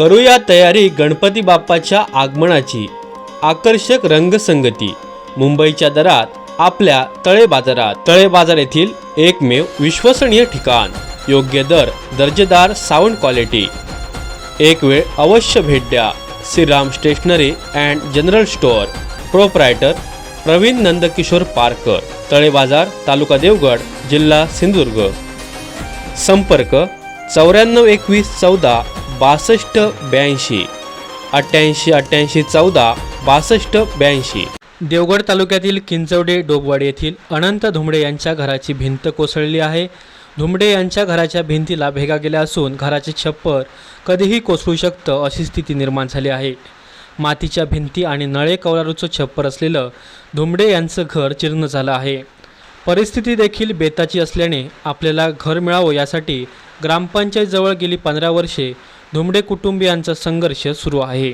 करूया तयारी गणपती बाप्पाच्या आगमनाची. आकर्षक रंगसंगती. मुंबईच्या दरात आपल्या तळे बाजारात. तळे बाजार येथील एकमेव विश्वसनीय ठिकाण. योग्य दर दर्जेदार साऊंड क्वालिटी एक वेळ अवश्य भेट द्या. Shriram stationery and general store. Proprietor Pravin Nandkishor Parkar. Tale बाजार तालुका देवगड जिल्हा सिंधुदुर्ग. संपर्क चौऱ्याण्णव एकवीस चौदा बासष्ट ब्याऐंशी. अठ्ठ्याऐंशी अठ्ठ्याऐंशी चौदा बासष्ट ब्याऐंशी. देवगड तालुक्यातील किंचवडे डोगवाड येथील अनंत धुमडे यांच्या घराची भिंत कोसळली आहे. धुमडे यांच्या घराच्या भिंतीला भेगा गेल्या असून घराचे छप्पर कधीही कोसळू शकतं अशी स्थिती निर्माण झाली आहे. मातीच्या भिंती आणि नळे कवलारूचं छप्पर असलेलं धुमडे यांचं घर जीर्ण झालं आहे. परिस्थिती देखील बेताची असल्याने आपल्याला घर मिळावं यासाठी ग्रामपंचायतजवळ गेली पंधरा वर्षे धुमडे कुटुंबियांचा संघर्ष सुरू आहे.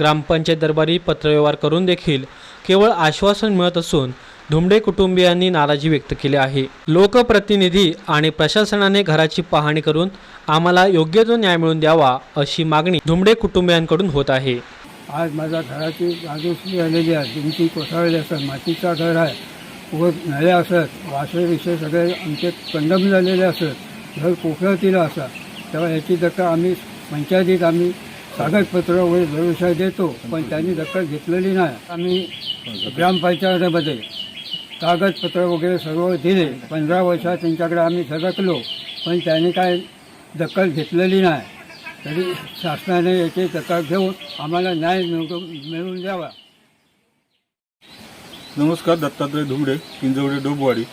ग्रामपंचायत दरबारी पत्रव्यवहार करून देखील केवळ आश्वासन मिळत असून धुमडे कुटुंबियांनी नाराजी व्यक्त केली आहे. लोकप्रतिनिधी आणि प्रशासनाने घराची पाहणी करून आम्हाला योग्य तो न्याय मिळवून द्यावा अशी मागणी धुमडे कुटुंबियांकडून होत आहे. आज माझ्या घराची बाजूशी झालेली आहे. भिंती कोसळली असत मातीचा घर आहे व नळे असत वासरे विषय सगळे आमचे कंडम झालेले असत घर कोसळतील असं तेव्हा याची दखल आम्ही पंचायतीत आम्ही कागदपत्र वगैरे भरवशा देतो पण त्यांनी दखल घेतलेली नाही. आम्ही ग्रामपंचायतीमध्ये कागदपत्र वगैरे सर्व दिले. पंधरा वर्षात त्यांच्याकडे आम्ही झगकलो पण त्यांनी काय दखल घेतलेली नाही. तरी शासनाने याची दखल घेऊन आम्हाला न्याय मिळवून मिळवून द्यावा. नमस्कार दत्तात्रय धुमडे पिंजवडे डोबवाडी.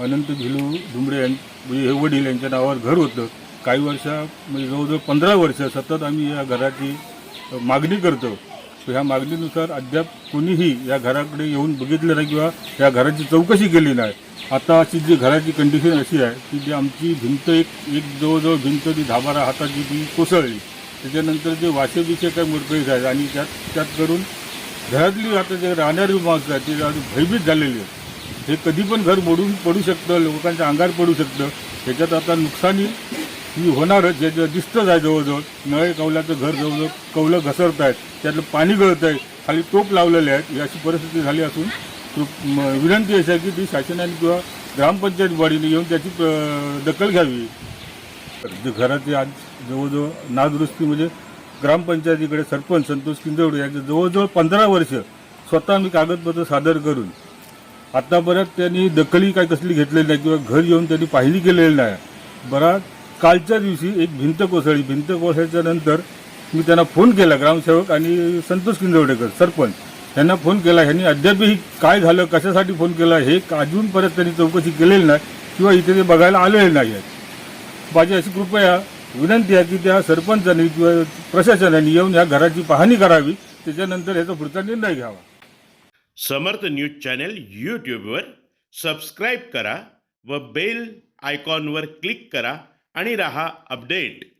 अनंत भिलू धुमडे यां हे वडील यांच्या नावावर घर होतं. काही वर्षा म्हणजे जवळजवळ पंधरा वर्ष सतत आम्ही या घराची मागणी करतो. ह्या मागणीनुसार अद्याप कोणीही या घराकडे येऊन बघितलं नाही किंवा या घराची चौकशी केली नाही. आता अशी जी घराची कंडिशन अशी आहे की जी आमची भिंत एक एक जवळजवळ भिंत ती दहा बारा हाताची ती कोसळली. त्याच्यानंतर जे वाशे बिशे काय मुरकळीत आहेत आणि त्यात त्यात करून घरातली आता जे राहणारी माणसं आहेत ते अजून भयभीत झालेली आहेत. हे कधी पण घर मोडून पडू शकतं लोकांच्या अंगार पडू शकतं. त्याच्यात आता नुकसानी ही होणारच जे जे दिसतंच आहे जवळजवळ. नळे कौलाचं घर जवळजवळ कौलं घसरत आहेत. त्यातलं पाणी गळत आहे. खाली टोप लावलेले आहेत. ही अशी परिस्थिती झाली असून विनंती अशी आहे की ती शासनाने किंवा ग्रामपंचायत बॉडीने येऊन त्याची दखल घ्यावी. जे घराचे आज जवळजवळ नादुरुस्ती म्हणजे ग्रामपंचायतीकडे सरपंच संतोष किंजवडे यांचे जवळजवळ पंधरा वर्ष स्वतः मी कागदपत्र सादर करून आतापर्यंत त्यांनी दखली काही कसली घेतलेली नाही किंवा घर येऊन त्यांनी पाहिली केलेली नाही. बराच कालच्या दिवशी एक भिंत कोसळली. भिंत कोसळल्याच्या नंतर मी त्यांना फोन केला ग्रामसेवक आणि संतोष किंजवडेकर सरपंच. त्यांना फोन केला ह्यांनी अद्यापही काय झालं कशासाठी फोन केला हे अजूनपर्यंत त्यांनी चौकशी केलेली नाही किंवा इथे ते बघायला आलेले नाही आहेत. माझी अशी कृपया विनंती आहे की त्या सरपंचांनी किंवा प्रशासनाने येऊन या घराची पाहणी करावी त्याच्यानंतर याचा पुढचा निर्णय घ्यावा. समर्थ न्यूज चॅनल यूट्यूबवर सबस्क्राईब करा व बेल आयकॉनवर क्लिक करा आणि रहा अपडेट.